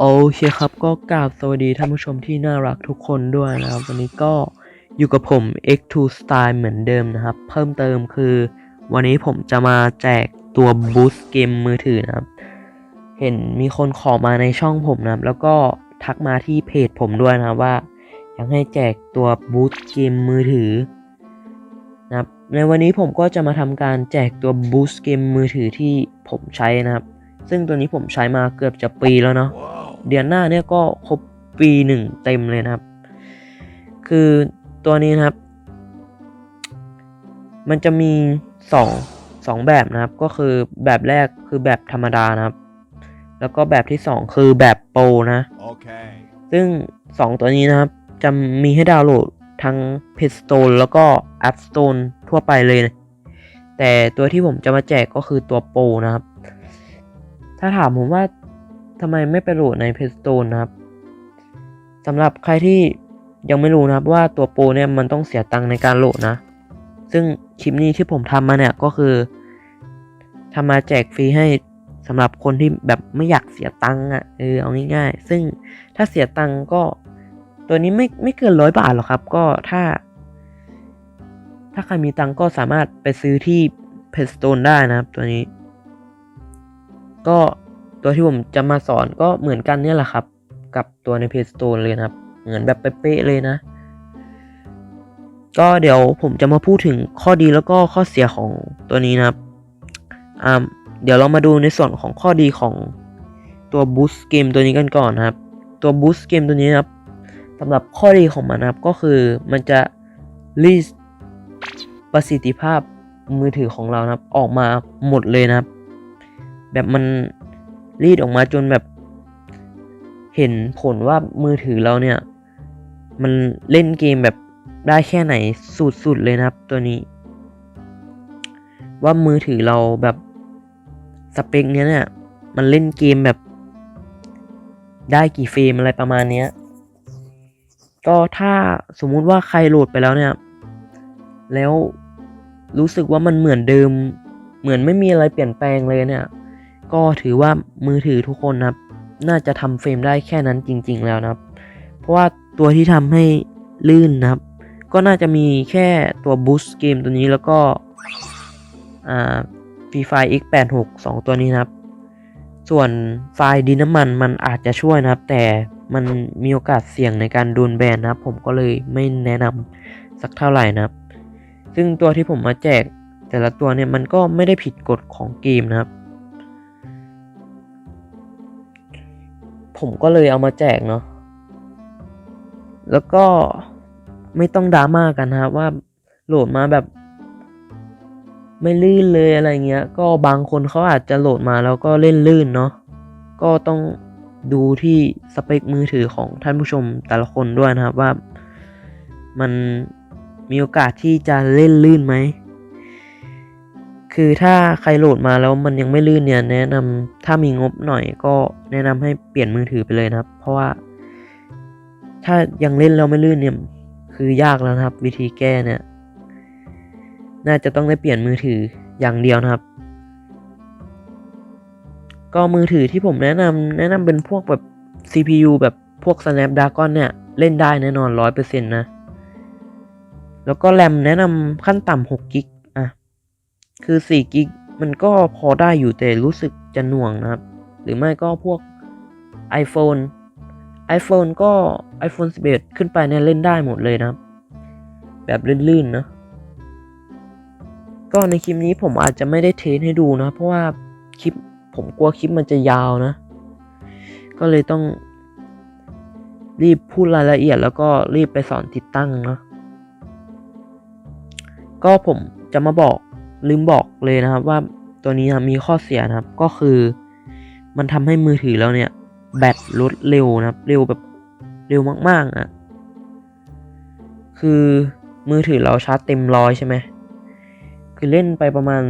โอเคครับก็กราบสวัสดีท่านผู้ชมที่น่ารักทุกคนด้วยนะครับ วันนี้ก็อยู่กับผม X2 Style เหมือนเดิมนะครับ เพิ่มเติมคือ วันนี้ผมจะมาแจกตัว Boost เกมมือถือนะครับ เห็นมีคนขอมาในช่องผมนะครับ แล้วก็ทักมาที่เพจผมด้วยนะว่า อยากให้แจกตัว Boost เกมมือถือนะครับในวันนี้ผมก็จะมาทำการแจกตัว Boost เกมมือถือที่ผมใช้นะครับ ซึ่งตัวนี้ผมใช้มาเกือบจะปีแล้วเนาะ เดือนหน้าเนี่ยก็ครบปีหนึ่งเต็มเลยนะครับ คือตัวนี้นะครับ มันจะมีสองสองแบบนะครับ ก็คือแบบแรกคือแบบธรรมดานะครับ แล้วก็แบบที่สองคือแบบโปรนะ Okay. ซึ่ง 2 ตัวนี้นะครับ จะมีให้ดาวน์โหลดทั้ง Play Store แล้วก็ App Store ทั่วไปเลยนะแต่ตัวที่ผมจะมาแจกก็คือตัวโปรนะครับ ถ้าถามผมว่า ทำไมไม่ไปโหลดใน Play Store นะครับสำหรับใครที่ยังไม่รู้นะครับว่าตัวโปรเนี่ยมันต้องเสียตังค์ในการโหลดนะ ซึ่งคลิปนี้ที่ผมทำมาเนี่ยก็คือทำมาแจกฟรีให้สำหรับคนที่แบบไม่อยากเสียตังค์อะเออเอาง่ายๆ ซึ่งถ้าเสียตังค์ก็ตัวนี้ไม่ไม่เกินร้อยบาทหรอกครับ ก็ถ้า ถ้าใครมีตังค์ก็สามารถไปซื้อที่เพจสโตนได้นะครับตัวนี้ ก็ ตัวที่ผมจะมาสอนก็เหมือนกันเนี่ยแหละครับ กับตัวในเพจสโตนเลยนะครับ เหมือนแบบเป๊ะเลยนะ ก็เดี๋ยวผมจะมาพูดถึงข้อดีแล้วก็ข้อเสียของตัวนี้นะครับอ่าเดี๋ยวเรามาดูในส่วนของข้อดีของตัว Boost Game ตัวนี้กันก่อนนะครับ ตัว Boost Game ตัวนี้นะครับสำหรับข้อดีของมันนะครับก็คือมันจะรีดประสิทธิภาพมือถือของเรานะครับ ออกมาหมดเลยนะครับ แบบมัน รีดออกมาจนแบบ เห็นผลว่ามือถือเราเนี่ย มันเล่นเกมแบบได้แค่ไหนสุดๆเลยนะครับ ตัวนี้ ว่ามือถือเราแบบสเปคเนี้ยเนี่ยมันเล่นเกมแบบ ได้กี่เฟรมอะไรประมาณเนี้ยก็ถ้าสมมุติว่าใครโหลดไปแล้วเนี่ย แล้วรู้สึกว่ามันเหมือนเดิม เหมือนไม่มีอะไรเปลี่ยนแปลงเลยเนี่ย ก็ถือว่ามือถือทุกคนนะครับน่าจะทำเฟรมได้แค่นั้นจริง ๆ แล้วนะครับ เพราะว่าตัวที่ทำให้ลื่นนะครับ ก็น่าจะมีแค่ตัว Boost เกมตัวนี้แล้วก็อ่า Free Fire X86 2 ตัวนี้นะครับ ส่วนไฟล์ดินน้ำมันมันอาจจะช่วยนะครับ แต่มันมีโอกาสเสี่ยงในการโดนแบนนะครับ ผมก็เลยไม่แนะนำสักเท่าไหร่นะครับ ซึ่งตัวที่ผมมาแจกแต่ละตัวเนี่ยมันก็ไม่ได้ผิดกฎของเกมนะครับ ผมก็เลยเอามาแจกเนาะแล้วก็ไม่ต้องดราม่ากันนะครับว่าโหลดมาแบบ ไม่ลื่นเลยอะไรเงี้ย ก็บางคนเขาอาจจะโหลดมาแล้วก็เล่นลื่นเนาะก็ต้องดูที่สเปคมือถือของท่านผู้ชมแต่ละคนด้วยนะครับว่ามันมีโอกาสที่จะเล่นลื่นไหม คือถ้าใครโหลดมาแล้วมันยังไม่ลื่นเนี่ยแนะนำถ้ามีงบหน่อยก็แนะนำให้เปลี่ยนมือถือไปเลยนะครับ เพราะว่า ถ้ายังเล่นแล้วไม่ลื่นเนี่ยคือยากแล้วนะครับ วิธีแก้เนี่ย น่าจะต้องได้เปลี่ยนมือถืออย่างเดียวนะครับ ก็มือถือที่ผมแนะนำแนะนำเป็นพวกแบบ CPU แบบพวก Snapdragon เนี่ย เล่นได้แน่นอนร้อยเปอร์เซ็นต์นะ แล้วก็แรมแนะนำขั้นต่ำ6กิก คือ4กิกมันก็พอได้อยู่แต่รู้สึกจะหน่วงนะครับ หรือไม่ก็พวก iPhone iPhone ก็ iPhone 11 ขึ้นไปเนี่ยเล่นได้หมดเลยนะครับ แบบลื่นๆนะก็ในคลิปนี้ผมอาจจะไม่ได้เทสให้ดูนะ เพราะว่าคลิปผมกลัวคลิปมันจะยาวนะ ก็เลยต้องรีบพูดรายละเอียดแล้วก็รีบไปสอนติดตั้งนะ ก็ผมจะมาบอก ลืมบอกเลยนะครับว่าตัวนี้นะมีข้อเสียนะครับก็คือ มันทำให้มือถือเราเนี่ย แบตลดเร็วนะครับ เร็วแบบเร็วมากๆอะ่ะคือมือถือเราชาร์จเต็มร้อยใช่ไหมคือเล่นไปประมาณ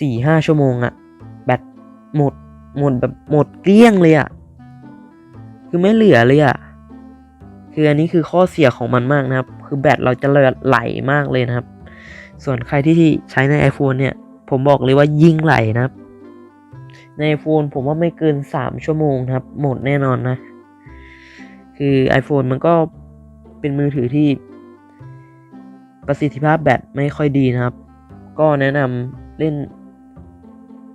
สี่ห้าชั่วโมงอะแบตหมดหมดแบบหมดเกลี้ยงเลยอะคือไม่เหลือเลยอะคืออันนี้คือข้อเสียของมันมากนะครับ คือแบตเราจะไหลมากเลยนะครับ ส่วนใครที่ใช้ใน iPhone เนี่ย ผมบอกเลยว่ายิ่งไหลนะครับ ในโฟนผมว่าไม่เกิน 3 ชั่วโมงครับ หมดแน่นอนนะ คือ iPhone มันก็เป็นมือถือที่ ประสิทธิภาพแบตไม่ค่อยดีนะครับ ก็แนะนำเล่น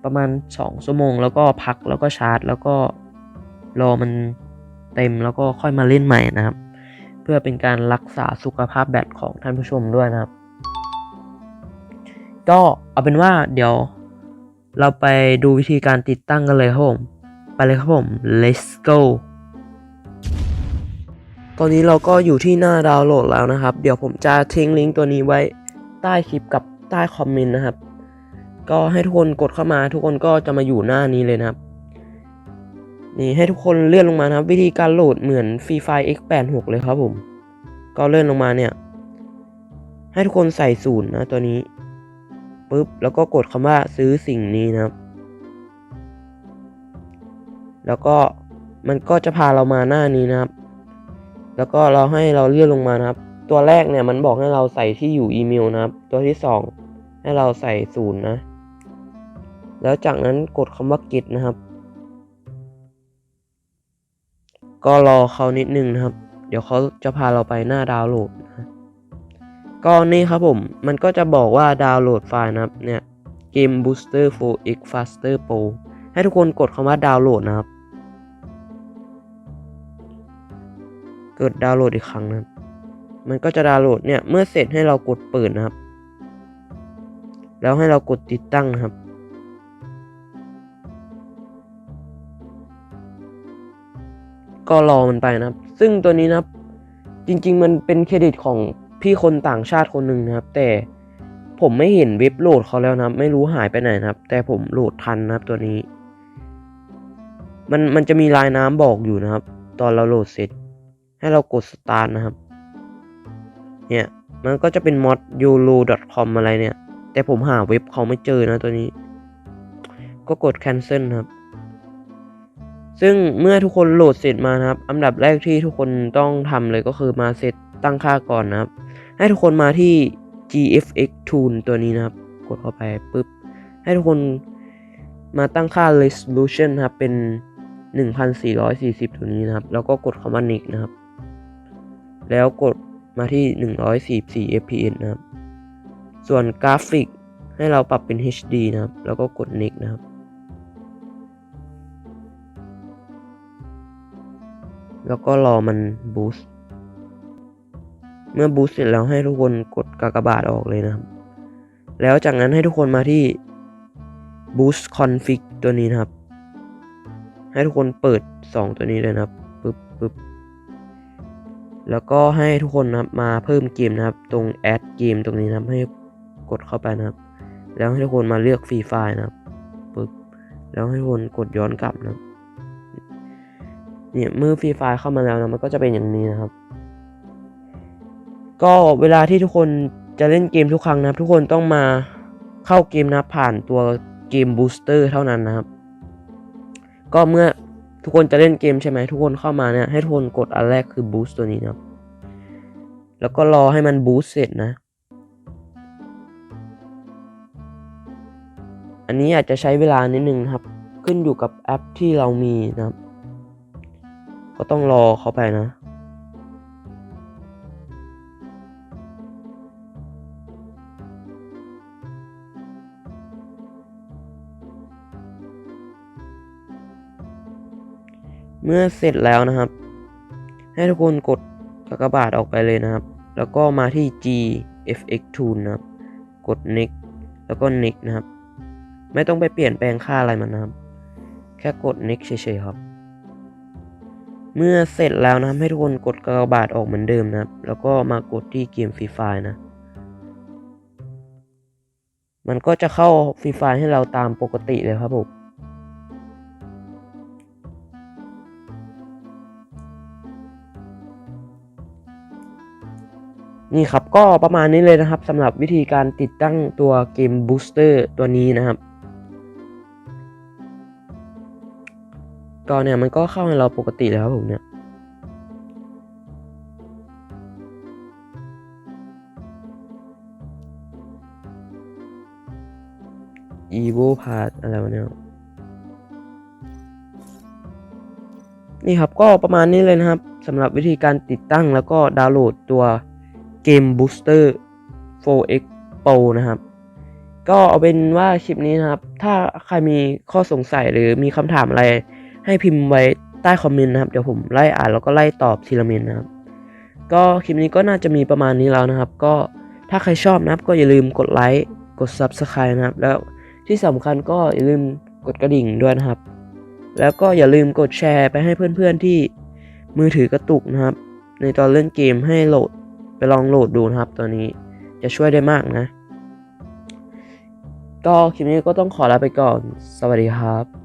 ประมาณ 2 ชั่วโมง แล้วก็พักแล้วก็ชาร์จ แล้วก็รอมันเต็มแล้วก็ค่อยมาเล่นใหม่นะครับ เพื่อเป็นการรักษาสุขภาพแบตของท่านผู้ชมด้วยนะครับ ก็เอาเป็นว่าเดี๋ยว เราไปดูวิธีการติดตั้งกันเลยครับผม ไปเลยครับผม let's go ตอนนี้เราก็อยู่ที่หน้าดาวน์โหลดแล้วนะครับ เดี๋ยวผมจะทิ้งลิงก์ตัวนี้ไว้ใต้คลิปกับใต้คอมเมนต์นะครับ ก็ให้ทุกคนกดเข้ามา ทุกคนก็จะมาอยู่หน้านี้เลยนะครับ นี่ให้ทุกคนเลื่อนลงมานะครับ วิธีการโหลดเหมือน Free Fire X86 เลยครับผม ก็เลื่อนลงมาเนี่ย ให้ทุกคนใส่ศูนย์นะตัวนี้ ปุ๊บแล้วก็กดคำว่าซื้อสิ่งนี้นะครับ แล้วก็มันก็จะพาเรามาหน้านี้นะครับ แล้วก็เราให้เราเลื่อนลงมานะครับ ตัวแรกเนี่ยมันบอกให้เราใส่ที่อยู่อีเมลนะครับ ตัวที่สองให้เราใส่ศูนย์นะ แล้วจากนั้นกดคำว่า get นะครับ ก็รอเขานิดนึงนะครับ เดี๋ยวเขาจะพาเราไปหน้าดาวน์โหลดนะ ก็นี่ครับผม มันก็จะบอกว่าดาวน์โหลดไฟล์นะครับ เนี่ย Game Booster 4x Faster Pro ให้ทุกคนกดคำว่าดาวน์โหลดนะครับเกิดดาวน์โหลดอีกครั้งนะครับ มันก็จะดาวน์โหลดเนี่ย เมื่อเสร็จให้เรากดเปิดนะครับ แล้วให้เรากดติดตั้งนะครับก็รอมันไปนะครับ ซึ่งตัวนี้นะครับ จริง ๆ มันเป็นเครดิตของ พี่คนต่างชาติคนหนึ่งนะครับ แต่ผมไม่เห็นเว็บโหลดเขาแล้วนะครับ ไม่รู้หายไปไหนนะครับ แต่ผมโหลดทันนะครับตัวนี้ มันมันจะมีลายน้ำบอกอยู่นะครับ ตอนเราโหลดเสร็จ ให้เรากดสตาร์ทนะครับ เนี่ยมันก็จะเป็น mod yolo.com อะไรเนี่ย แต่ผมหาเว็บเขาไม่เจอนะตัวนี้ ก็กด cancel ครับ ซึ่งเมื่อทุกคนโหลดเสร็จมานะครับ อันดับแรกที่ทุกคนต้องทำเลยก็คือมาเซตตั้งค่าก่อนนะครับ ให้ทุกคนมาที่ GFX Tool ตัวนี้นะครับ กดเข้าไปปุ๊บ ให้ทุกคนมาตั้งค่า resolution นะครับเป็น 1440 ตัวนี้นะครับ แล้วก็กดคำว่า next นะครับ แล้วกดมาที่ 144 fps นะครับ ส่วนกราฟิกให้เราปรับเป็น HD นะครับ แล้วก็กด next นะครับ แล้วก็รอมันบูสต์ เมื่อบูสเสร็จแล้วให้ทุกคนกดกากบาทออกเลยนะครับ แล้วจากนั้นให้ทุกคนมาที่ boost config ตัวนี้นะครับ ให้ทุกคนเปิด 2 ตัวนี้เลยนะครับปึ๊บปึ๊บแล้วก็ให้ทุกคนนะครับมาเพิ่มเกมนะครับ ตรง add เกมตรงนี้นะครับให้กดเข้าไปนะครับ แล้วให้ทุกคนมาเลือกฟรีไฟล์นะครับปึ๊บแล้วให้ทุกคนกดย้อนกลับนะครับเนี่ยเมื่อฟรีไฟล์เข้ามาแล้วนะมันก็จะเป็นอย่างนี้นะครับ ก็เวลาที่ทุกคนจะเล่นเกมทุกครั้งนะครับ ทุกคนต้องมาเข้าเกมนะผ่านตัวเกมบูสเตอร์เท่านั้นนะครับ ก็เมื่อทุกคนจะเล่นเกมใช่ไหมทุกคนเข้ามาเนี่ยให้ทุกคนกดอันแรกคือบูสต์ตัวนี้นะครับ แล้วก็รอให้มันบูสต์เสร็จนะ อันนี้อาจจะใช้เวลานิดนึงครับ ขึ้นอยู่กับแอปที่เรามีนะครับ ก็ต้องรอเขาไปนะ เมื่อเสร็จแล้วนะครับ ให้ทุกคนกดกากบาทออกไปเลยนะครับ แล้วก็มาที่ GFX Tool นะครับ กด next แล้วก็ next นะครับ ไม่ต้องไปเปลี่ยนแปลงค่าอะไรมันนะครับ แค่กด next เฉยๆครับ เมื่อเสร็จแล้วนะครับ ให้ทุกคนกดกากบาทออกเหมือนเดิมนะครับ แล้วก็มากดที่เกมฟรีไฟนะ มันก็จะเข้าฟรีไฟให้เราตามปกติเลยครับผม นี่ครับก็ประมาณนี้เลยนะครับสำหรับวิธีการติดตั้งตัวเกมบูสเตอร์ตัวนี้นะครับก็เนี่ยมันก็เข้าให้เราปกติแล้วผมเนี่ย evo p a s อะไรวะเนี่ยนี่ครับก็ประมาณนี้เลยนะครับสำหรับวิธีการติดตั้งแล้วก็ดาวน์โหลดตัว เกม Booster 4X Pro นะครับ ก็เอาเป็นว่าคลิปนี้นะครับ ถ้าใครมีข้อสงสัยหรือมีคำถามอะไร ให้พิมพ์ไว้ใต้คอมเมนต์นะครับ เดี๋ยวผมไล่อ่านแล้วก็ไล่ตอบทีละเมนนะครับ ก็คลิปนี้ก็น่าจะมีประมาณนี้แล้วนะครับ ก็ถ้าใครชอบนะครับ ก็อย่าลืมกดไลค์กด Subscribe นะครับ แล้วที่สำคัญก็อย่าลืมกดกระดิ่งด้วยนะครับ แล้วก็อย่าลืมกดแชร์ไปให้เพื่อนๆที่มือถือกระตุกนะครับ ในตอนเล่นเกมให้โหลด ลองโหลดดูนะครับตัวนี้จะช่วยได้มากนะ ก็คลิปนี้ก็ต้องขอลาไปก่อน สวัสดีครับ